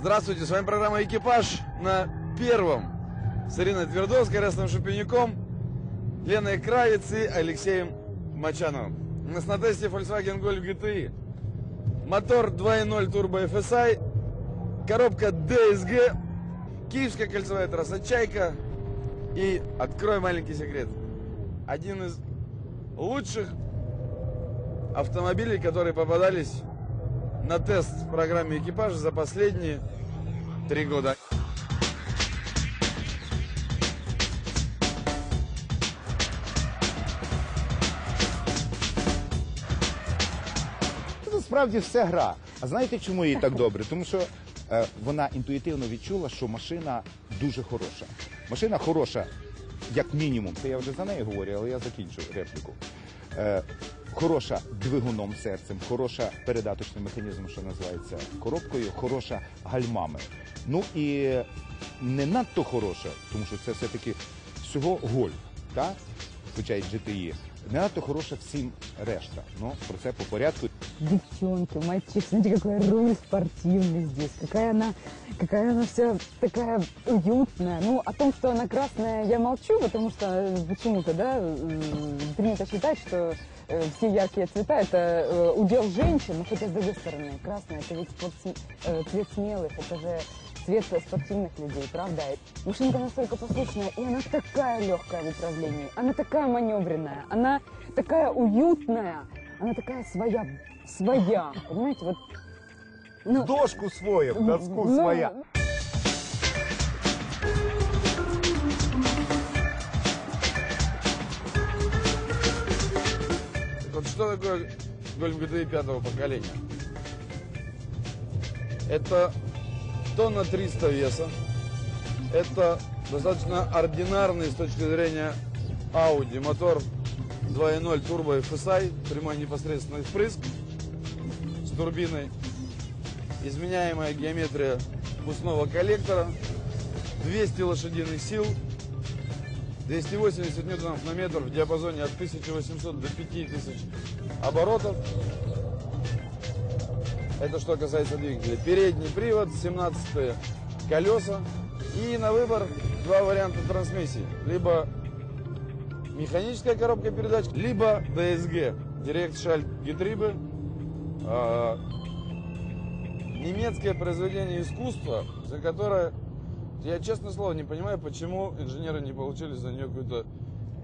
Здравствуйте, с вами программа «Экипаж» на первом с Ириной Твердовской, Рестом Шупенюком, Леной Кравец и Алексеем Мачановым. У нас на тесте Volkswagen Golf GTI. Мотор 2.0 Turbo FSI, коробка DSG, Киевская кольцевая трасса «Чайка» и, открой маленький секрет, один из лучших автомобилей, которые попадались на тест в программе «Экипаж» за последние три года. Це насправді все гра. А знаєте, чому їй так добре? Тому що е, вона інтуїтивно відчула, що машина дуже хороша. Машина хороша, як мінімум. Це я вже за неї говорю, але я закінчу репліку. Е, хороша двигуном серцем, хороша передаточним механізмом, що називається коробкою, хороша гальмами. Ну і не надто хороша, тому що це все-таки всього гольф, так? хоча й GTI. Не надто хороша всім решта. Ну, про це по порядку. Девчонки, мальчик, смотрите, какой руль спортивный здесь. Какая она, какая она вся такая уютная. Ну, о том, что она красная, я молчу, потому что э, почему-то, да, м, принято считать, что э, все яркие цвета это э, удел женщин, но хотя с другой стороны, красная это ведь вот см- э, цвет смелых, это же цвет спортивных людей, правда? Машинка настолько послушная, и она такая легкая в управлении, она такая маневренная, она такая уютная, она такая своя, своя, понимаете, вот. Ну, Дошку свою, доску ну, своя. Вот что такое Golf GTI пятого поколения? Это тонна 300 веса. Это достаточно ординарный с точки зрения Audi мотор 2.0 Turbo FSI, прямой непосредственный впрыск с турбиной, изменяемая геометрия впускного коллектора, 200 лошадиных сил, 280 ньютонов на метр в диапазоне от 1800 до 5000 оборотов. Это что касается двигателя. Передний привод, 17 колеса. И на выбор два варианта трансмиссии. Либо механическая коробка передач, либо DSG. Direct Schalt Getriebe. Немецкое произведение искусства, за которое я, честное слово, не понимаю, почему инженеры не получили за нее какую-то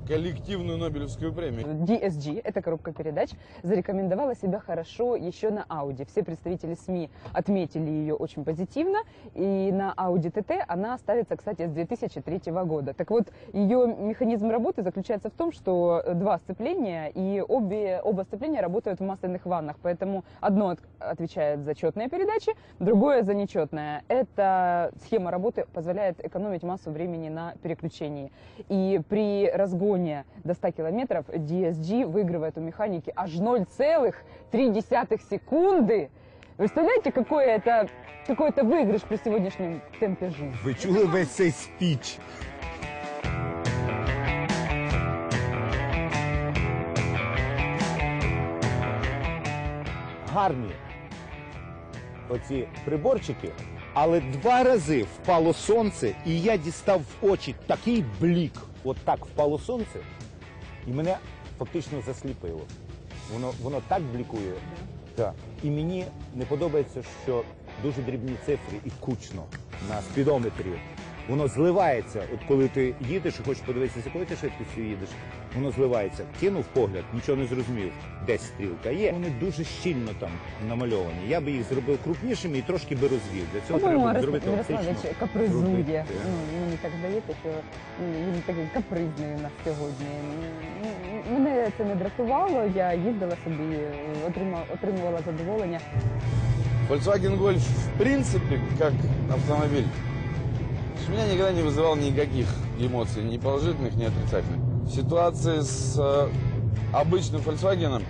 коллективную Нобелевскую премию. DSG, эта коробка передач, зарекомендовала себя хорошо еще на Audi. Все представители СМИ отметили ее очень позитивно. И на Audi TT она ставится, кстати, с 2003 года. Так вот, ее механизм работы заключается в том, что два сцепления, и обе, оба сцепления работают в масляных ваннах. Поэтому одно от- отвечает за четные передачи, другое за нечетное. Эта схема работы позволяет экономить массу времени на переключении. И при разгоне до 100 километров DSG выигрывает у механики аж 0,3 секунды. Представляете, какой это, какой это выигрыш при сегодняшнем темпе жизни? Ви чули весь цей спіч? Гарні оці приборчики, але два рази впало сонце, і я дістав в очі такий блік. От так впало сонце, і мене фактично засліпило. Воно, воно так блікує. Так. І мені не подобається, що дуже дрібні цифри і кучно на спідометрі. Воно зливається. От коли ти їдеш і хочеш подивитися, з якою ти швидкістю їдеш, воно зливається. Кинув погляд, нічого не зрозумів. Десь стрілка є. Вони дуже щільно там намальовані. Я би їх зробив крупнішими і трошки би розвів. Для цього По-моєму, треба зробити оптично. капризує. Ну, мені так здається, що ну, він такий капризний у нас сьогодні. Ну, Мене це не дратувало, я їздила собі, отримала, отримувала задоволення. Volkswagen Golf в принципе как автомобиль у меня никогда не вызывал никаких эмоций, ни положительных, ни отрицательных. В ситуации с э, обычным Volkswagen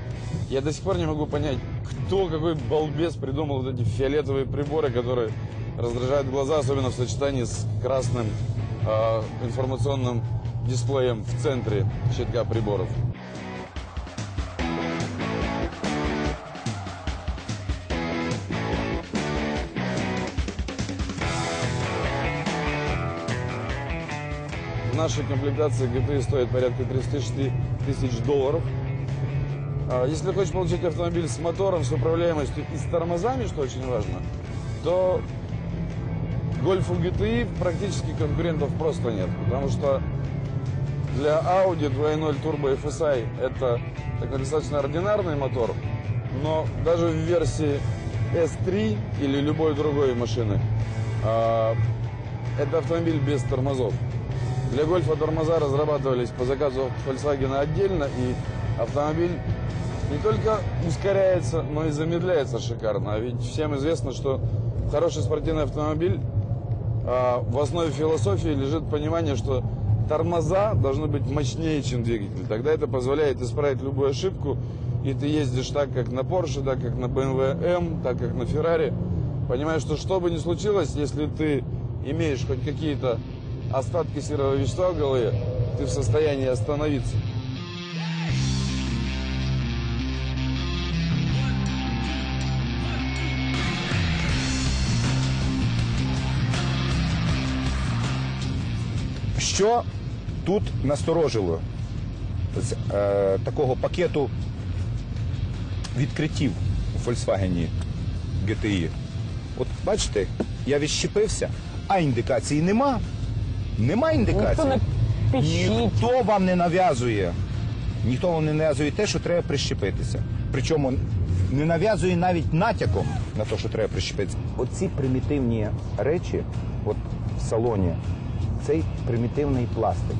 я до сих пор не могу понять, кто, какой балбес придумал вот эти фиолетовые приборы, которые раздражают глаза, особенно в сочетании с красным э, информационным дисплеем в центре щитка приборов. В нашей комплектации GTI стоит порядка 36 тысяч долларов. А Если хочешь получить автомобиль с мотором, с управляемостью и с тормозами, что очень важно, то Гольфу GTI практически конкурентов просто нет. Потому что для Audi 2.0 Turbo FSI это такой достаточно ординарный мотор, но даже в версии S3 или любой другой машины а, это автомобиль без тормозов. Для гольфа тормоза разрабатывались по заказу Volkswagen отдельно, и автомобиль не только ускоряется, но и замедляется шикарно. А ведь всем известно, что хороший спортивный автомобиль а, в основе философии лежит понимание, что тормоза должны быть мощнее, чем двигатель. Тогда это позволяет исправить любую ошибку, и ты ездишь так, как на Porsche, так, как на BMW M, так, как на Ferrari. Понимаешь, что что бы ни случилось, если ты имеешь хоть какие-то остатки серого вещества в голове, ты в состоянии остановиться. Що тут насторожило з е, такого пакету відкриттів у Volkswagen GTI? От бачите, я відщепився, а індикації нема. Нема індикації. Ніхто не пищить. Ніхто вам не нав'язує. Ніхто вам не нав'язує те, що треба прищепитися. Причому не нав'язує навіть натяком на те, що треба прищепитися. Оці примітивні речі, от в салоні, цей примітивний пластик.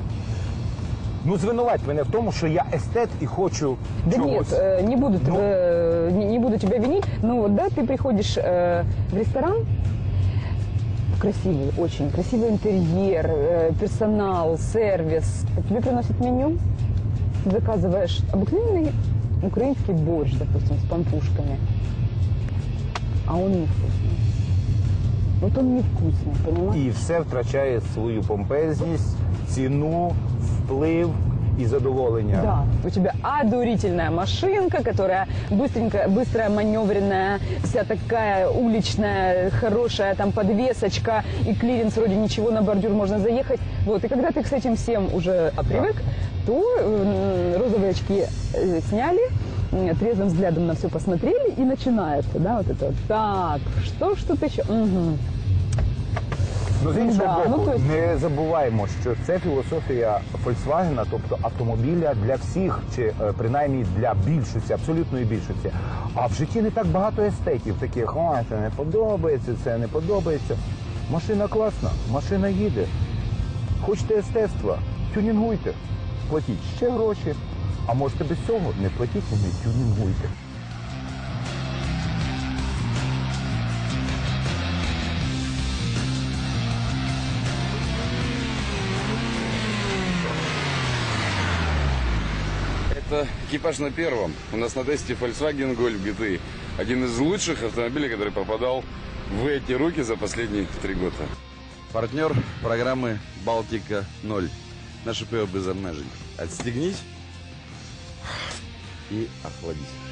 Ну, звинувать мене в тому, що я естет і хочу Да чогось. нет, э, не буду, Ну. э, не, не буду тебя винить, но вот да, ты приходишь э, в ресторан, красивый, очень красивый интерьер, э, персонал, сервис, тебе приносят меню, ты заказываешь обыкновенный украинский борщ, допустим, с пампушками, а он невкусный. Вот он невкусный, понимаешь? І все втрачає свою помпезність, ціну, вплив І задоволення. Да, у тебя одурительная машинка, которая быстренькая, быстрая, маневренная, вся такая уличная, хорошая, там подвесочка и клиренс вроде ничего, на бордюр можно заехать. Вот, и когда ты с этим всем уже привык, то э, розовые очки э, сняли, трезвым взглядом на все посмотрели и начинается, да, вот это вот. Так, что ж тут еще? Мгм. Ну, з іншого Да, ну, боку, то есть- не забуваємо, що це філософія Volkswagen, тобто автомобіля для всіх, чи е, принаймні для більшості, абсолютної більшості. А в житті не так багато естетів, таких, а це не подобається, це не подобається. Машина класна, машина їде. Хочете естетства, тюнінгуйте, платіть ще гроші. А можете без цього не платіть і не тюнінгуйте. Это экипаж на первом. У нас на тесте Volkswagen Golf GTI. Один из лучших автомобилей, который попадал в эти руки за последние три года. Партнер программы «Балтика 0». Наше пиво без обмежень. Отстегнись и охладись.